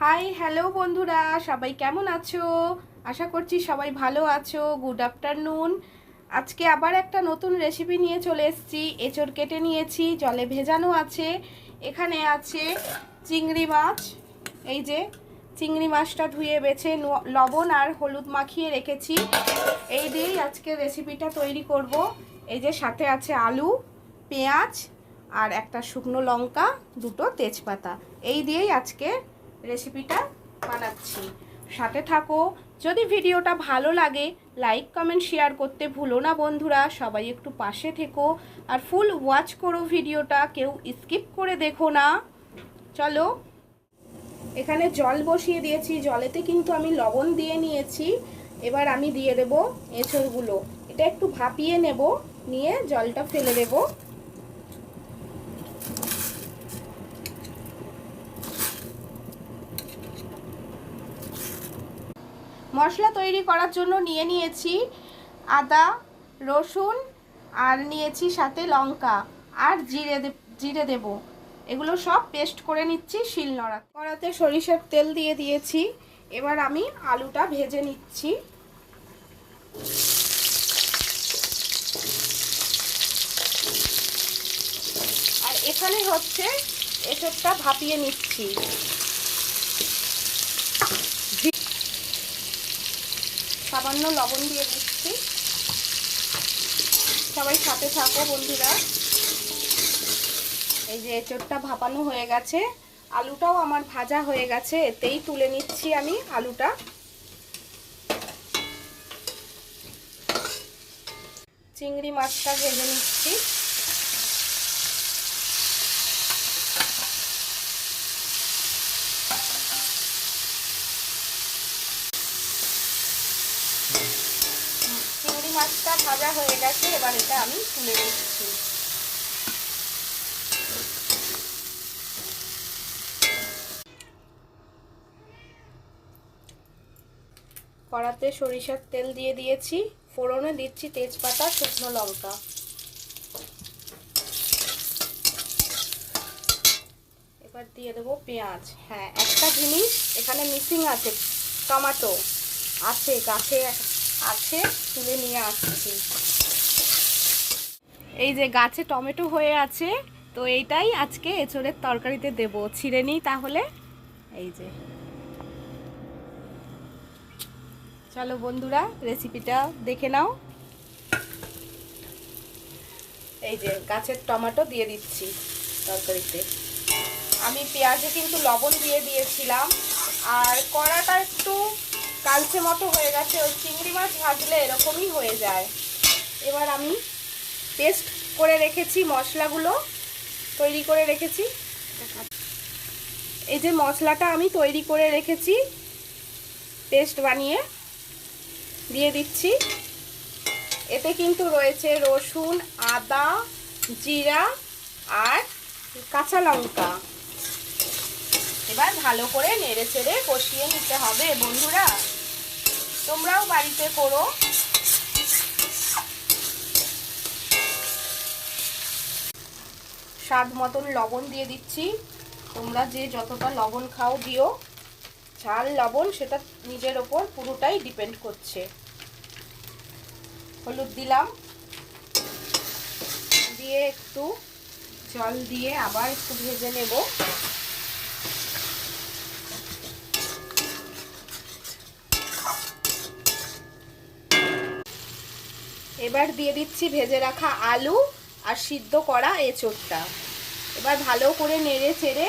Hi hello বন্ধুরা, সবাই কেমন আছো? আশা করছি সবাই ভালো আছো। গুড আফটারনুন আজকে আবার একটা নতুন রেসিপি নিয়ে চলে এসেছি। এঁচড় কেটে নিয়েছি, জলে ভেজানো আছে। এখানে আছে চিংড়ি মাছ। এই যে চিংড়ি মাছটা ধুয়ে বেছে লবণ আর হলুদ মাখিয়ে রেখেছি। এই দিয়েই আজকে রেসিপিটা তৈরি করব। এই যে সাথে আছে আলু, পেঁয়াজ আর একটা শুকনো লঙ্কা, দুটো তেজপাতা। এই দিয়েই আজকে রেসিপিটা বানাচ্ছি। সাথে থাকো। যদি ভিডিওটা ভালো লাগে লাইক কমেন্ট শেয়ার করতে ভুলো না বন্ধুরা। সবাই একটু পাশে থেকো আর ফুল ওয়াচ করো ভিডিওটা। কেউ স্কিপ করে দেখো না। চলো। এখানে জল বসিয়ে দিয়েছি। জলেতে কিন্তু আমি লবণ দিয়ে নিয়েছি। এবার আমি দিয়ে দেব এঁচড়গুলো। এটা একটু ভাপিয়ে নেব। নিয়ে জলটা ফেলে দেবো। মশলা তৈরি করার জন্য নিয়ে নিয়েছি আদা, রসুন, আর নিয়েছি সাথে লঙ্কা আর জিরে জিরে দেব। এগুলো সব পেস্ট করে নিচ্ছি শিলনোড়া কড়াতে সরিষার তেল দিয়ে দিয়েছি। এবার আমি আলুটা ভেজে নিচ্ছি। আর এখানে হচ্ছে এসবটা ভাপিয়ে নিচ্ছি। সামান্য লবণ দিয়ে দিচ্ছি। সবাই সাথে থাকো বন্ধুরা। এই যে এঁচড়টা ভাপানো হয়ে গেছে। আলুটাও আমার ভাজা হয়ে গেছে, এতেই তুলে নিচ্ছি আমি আলুটা। চিংড়ি মাছটা ভেজে নিচ্ছি চিংড়ি মাছটা ভাজা হয়ে গেছে, এবার এটা আমি তুলে নিচ্ছি। কড়াতে সরিষার তেল দিয়ে দিয়েছি, ফোড়নে দিচ্ছি তেজপাতা, শুকনো লঙ্কা। এবার দিয়ে দেবো পেঁয়াজ। হ্যাঁ একটা জিনিস, এখানে মিসিং আছে, টমাটো আছে, গাছে আছে, তুলে নিয়ে আসছি। এই যে গাছে টমেটো হয়ে আছে, তো এইটাই আজকে এঁচড়ের তরকারিতে দেব। ছিঁড়ে নিই তাহলে। এই যে। চলো বন্ধুরা রেসিপিটা দেখে নাও। এই যে গাছের টমেটো দিয়ে দিচ্ছি তরকারিতে। আমি পেঁয়াজে কিন্তু লবণ দিয়ে দিয়েছিলাম। আর কড়াটা একটু কালচে মতো হয়ে গেছে, ওই চিংড়ি মাছ ভাজলে এরকমই হয়ে যায়। এবার আমি পেস্ট করে রেখেছি মশলাগুলো, তৈরি করে রেখেছি। এই যে মশলাটা আমি তৈরি করে রেখেছি পেস্ট বানিয়ে দিয়ে দিচ্ছি। এতে কিন্তু রয়েছে রসুন, আদা, জিরা আর কাঁচা লঙ্কা। এবার ভালো করে নেড়ে চেড়ে কষিয়ে নিতে হবে, বন্ধুরা। তোমরাও বাড়িতে করো। স্বাদ মতন লবণ দিয়ে দিচ্ছি। তোমরা যে যতটা লবণ খাও দিও। ঝাল লবণ সেটা নিজের ওপর পুরোটাই ডিপেন্ড করছে। হলুদ দিলাম। দিয়ে একটু জল দিয়ে আবার একটু ভেজে নেব। এবার দিয়ে দিচ্ছি ভেজে রাখা আলু আর সিদ্ধ করা এঁচোড়টা। এবার ভালো করে নেড়ে চেড়ে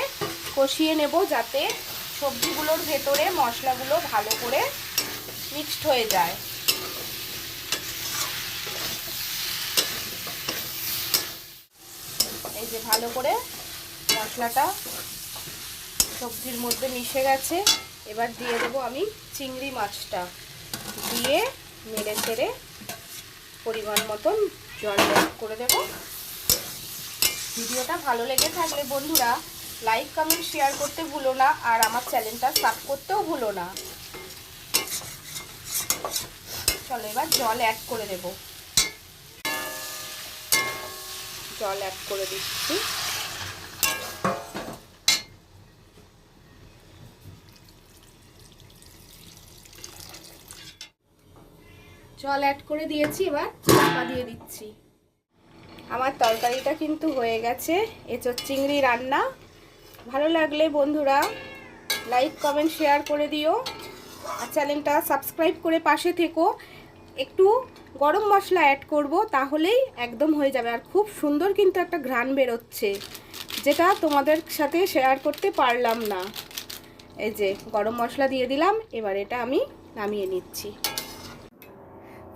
কষিয়ে নেব যাতে সবজিগুলোর ভেতরে মশলাগুলো ভালো করে মিক্সড হয়ে যায়। এই যে ভালো করে মশলাটা সবজির মধ্যে মিশে গেছে। এবার দিয়ে দেবো আমি চিংড়ি মাছটা। দিয়ে নেড়ে চেড়ে পরিমাণ মতন জল করে দেব। ভিডিওটা ভালো লেগে থাকলে বন্ধুরা লাইক কমেন্ট শেয়ার করতে ভুলো না আর আমার চ্যানেলটা সাব করতেও ভুলো না। চলো এবার জল অ্যাড করে দেব। জল অ্যাড করে দিচ্ছি। জল অ্যাড করে দিয়েছি, এবার চাপা দিয়ে দিচ্ছি। আমার তরকারিটা কিন্তু হয়ে গেছে। এঁচোর চিংড়ি রান্না। ভালো লাগলে বন্ধুরা লাইক কমেন্ট শেয়ার করে দিও। আর চ্যানেলটা সাবস্ক্রাইব করে পাশে থেকো। একটু গরম মশলা অ্যাড করব, তাহলেই একদম হয়ে যাবে। আর খুব সুন্দর কিন্তু একটা ঘ্রাণ বেরোচ্ছে, যেটা তোমাদের সাথে শেয়ার করতে পারলাম না। এই যে গরম মশলা দিয়ে দিলাম, এবার এটা আমি নামিয়ে নিচ্ছি।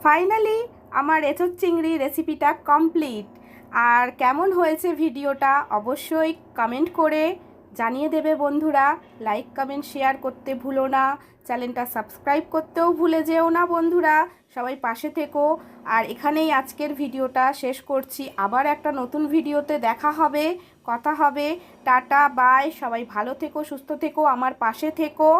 ফাইনালি আমার এঁচোর চিংড়ি রেসিপিটা কমপ্লিট আর কেমন হয়েছে ভিডিওটা অবশ্যই কমেন্ট করে জানিয়ে দেবে বন্ধুরা। লাইক কমেন্ট শেয়ার করতে ভুলো না। চ্যানেলটা সাবস্ক্রাইব করতেও ভুলে যেও না বন্ধুরা। সবাই পাশে থেকো। আর এখানেই আজকের ভিডিওটা শেষ করছি। আবার একটা নতুন ভিডিওতে দেখা হবে, কথা হবে। টাটা বাই সবাই ভালো থেকো, সুস্থ থেকো, আমার পাশে থেকো।